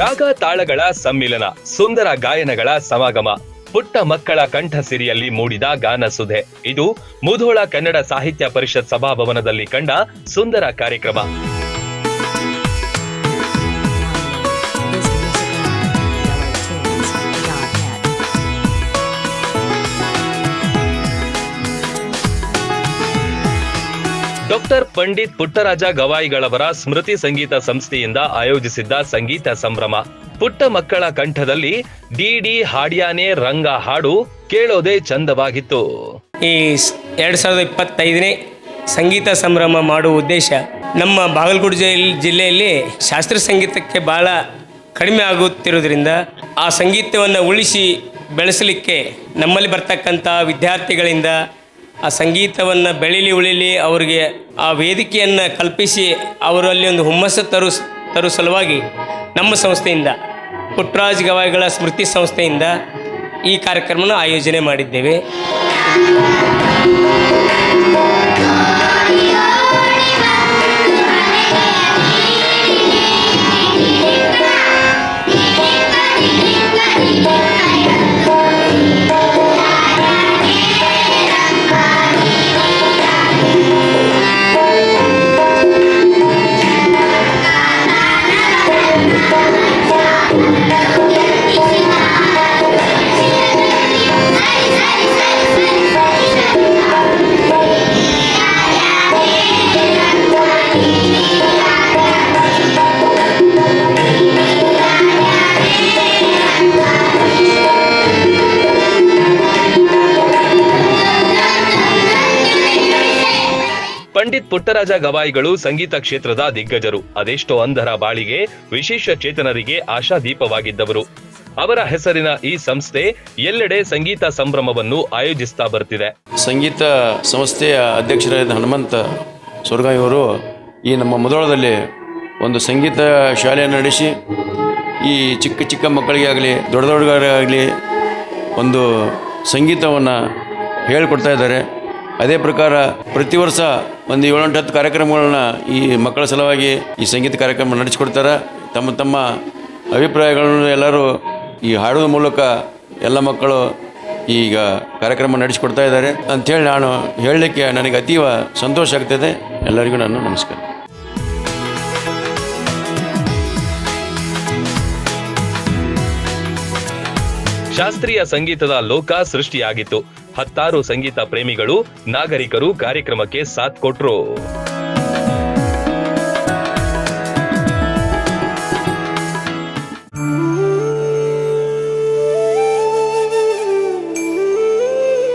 ರಾಗ ತಾಳಗಳ ಸಮ್ಮಿಲನ, ಸುಂದರ ಗಾಯನಗಳ ಸಮಾಗಮ, ಪುಟ್ಟ ಮಕ್ಕಳ ಕಂಠಸಿರಿಯಲ್ಲಿ ಮೂಡಿದ ಗಾನಸುಧೆ ಇದು ಮುಧೋಳ ಕನ್ನಡ ಸಾಹಿತ್ಯ ಪರಿಷತ್ ಸಭಾಭವನದಲ್ಲಿ ಕಂಡ ಸುಂದರ ಕಾರ್ಯಕ್ರಮ. ಡಾಕ್ಟರ್ ಪಂಡಿತ್ ಪುಟ್ಟರಾಜ ಗವಾಯಿಗಳವರ ಸ್ಮೃತಿ ಸಂಗೀತ ಸಂಸ್ಥೆಯಿಂದ ಆಯೋಜಿಸಿದ್ದ ಸಂಗೀತ ಸಂಭ್ರಮ. ಪುಟ್ಟ ಮಕ್ಕಳ ಕಂಠದಲ್ಲಿ ಡಿಡಿ ಹಾಡ್ಯಾನೆ ರಂಗ ಹಾಡು ಕೇಳೋದೇ ಚಂದವಾಗಿತ್ತು. ಈ ಎರಡು ಸಾವಿರದ ಇಪ್ಪತ್ತೈದನೇ ಸಂಗೀತ ಸಂಭ್ರಮ ಮಾಡುವ ಉದ್ದೇಶ ನಮ್ಮ ಬಾಗಲಕೋಟೆ ಜಿಲ್- ಜಿಲ್ಲೆಯಲ್ಲಿ ಶಾಸ್ತ್ರೀಯ ಸಂಗೀತಕ್ಕೆ ಬಹಳ ಕಡಿಮೆ ಆಗುತ್ತಿರುವುದರಿಂದ ಆ ಸಂಗೀತವನ್ನು ಉಳಿಸಿ ಬೆಳೆಸಲಿಕ್ಕೆ ನಮ್ಮಲ್ಲಿ ಬರ್ತಕ್ಕಂಥ ವಿದ್ಯಾರ್ಥಿಗಳಿಂದ ಆ ಸಂಗೀತವನ್ನು ಬೆಳೀಲಿ ಉಳಿಲಿ ಅವರಿಗೆ ಆ ವೇದಿಕೆಯನ್ನು ಕಲ್ಪಿಸಿ ಅವರಲ್ಲಿ ಒಂದು ಹುಮ್ಮಸ್ಸು ತರು ತರುವ ಸಲುವಾಗಿ ನಮ್ಮ ಸಂಸ್ಥೆಯಿಂದ ಪುಟ್ಟರಾಜ್ ಗವಾಯಿಗಳ ಸ್ಮೃತಿ ಸಂಸ್ಥೆಯಿಂದ ಈ ಕಾರ್ಯಕ್ರಮನ ಆಯೋಜನೆ ಮಾಡಿದ್ದೇವೆ. ಪಂಡಿತ್ ಪುಟ್ಟರಾಜ ಗವಾಯಿಗಳು ಸಂಗೀತ ಕ್ಷೇತ್ರದ ದಿಗ್ಗಜರು. ಅದೆಷ್ಟೋ ಅಂಧರ ಬಾಳಿಗೆ ವಿಶೇಷ ಚೇತನರಿಗೆ ಆಶಾದೀಪವಾಗಿದ್ದವರು. ಅವರ ಹೆಸರಿನ ಈ ಸಂಸ್ಥೆ ಎಲ್ಲೆಡೆ ಸಂಗೀತ ಸಂಭ್ರಮವನ್ನು ಆಯೋಜಿಸ್ತಾ ಬರ್ತಿದೆ. ಸಂಗೀತ ಸಂಸ್ಥೆಯ ಅಧ್ಯಕ್ಷರಾದ ಹನುಮಂತ ಅವರು ಈ ನಮ್ಮ ಮುದೋಳದಲ್ಲಿ ಒಂದು ಸಂಗೀತ ಶಾಲೆಯನ್ನು ನಡೆಸಿ, ಈ ಚಿಕ್ಕ ಚಿಕ್ಕ ಮಕ್ಕಳಿಗೆ ಆಗಲಿ ದೊಡ್ಡ ದೊಡ್ಡಗಾರಿಗಾಗಲಿ ಒಂದು ಸಂಗೀತವನ್ನು ಹೇಳಿಕೊಡ್ತಾ ಇದ್ದಾರೆ. ಅದೇ ಪ್ರಕಾರ ಪ್ರತಿ ವರ್ಷ ಒಂದು ಏಳೆಂಟು ಹತ್ತು ಕಾರ್ಯಕ್ರಮಗಳನ್ನ ಈ ಮಕ್ಕಳ ಸಲುವಾಗಿ ಈ ಸಂಗೀತ ಕಾರ್ಯಕ್ರಮ ನಡೆಸಿಕೊಡ್ತಾರೆ. ತಮ್ಮ ತಮ್ಮ ಅಭಿಪ್ರಾಯಗಳನ್ನು ಎಲ್ಲರೂ ಈ ಹಾಡೋದ್ರ ಮೂಲಕ ಎಲ್ಲ ಮಕ್ಕಳು ಈಗ ಕಾರ್ಯಕ್ರಮ ನಡೆಸಿಕೊಡ್ತಾ ಇದ್ದಾರೆ. ಅಂಥೇಳಿ ನಾನು ಹೇಳಲಿಕ್ಕೆ ನನಗೆ ಅತೀವ ಸಂತೋಷ ಆಗ್ತದೆ. ಎಲ್ಲರಿಗೂ ನಾನು ನಮಸ್ಕಾರ. ಶಾಸ್ತ್ರೀಯ ಸಂಗೀತದ ಲೋಕ ಸೃಷ್ಟಿಯಾಗಿತ್ತು. ಹತ್ತಾರು ಸಂಗೀತ ಪ್ರೇಮಿಗಳು ನಾಗರಿಕರು ಕಾರ್ಯಕ್ರಮಕ್ಕೆ ಸಾಥ್ ಕೊಟ್ರು.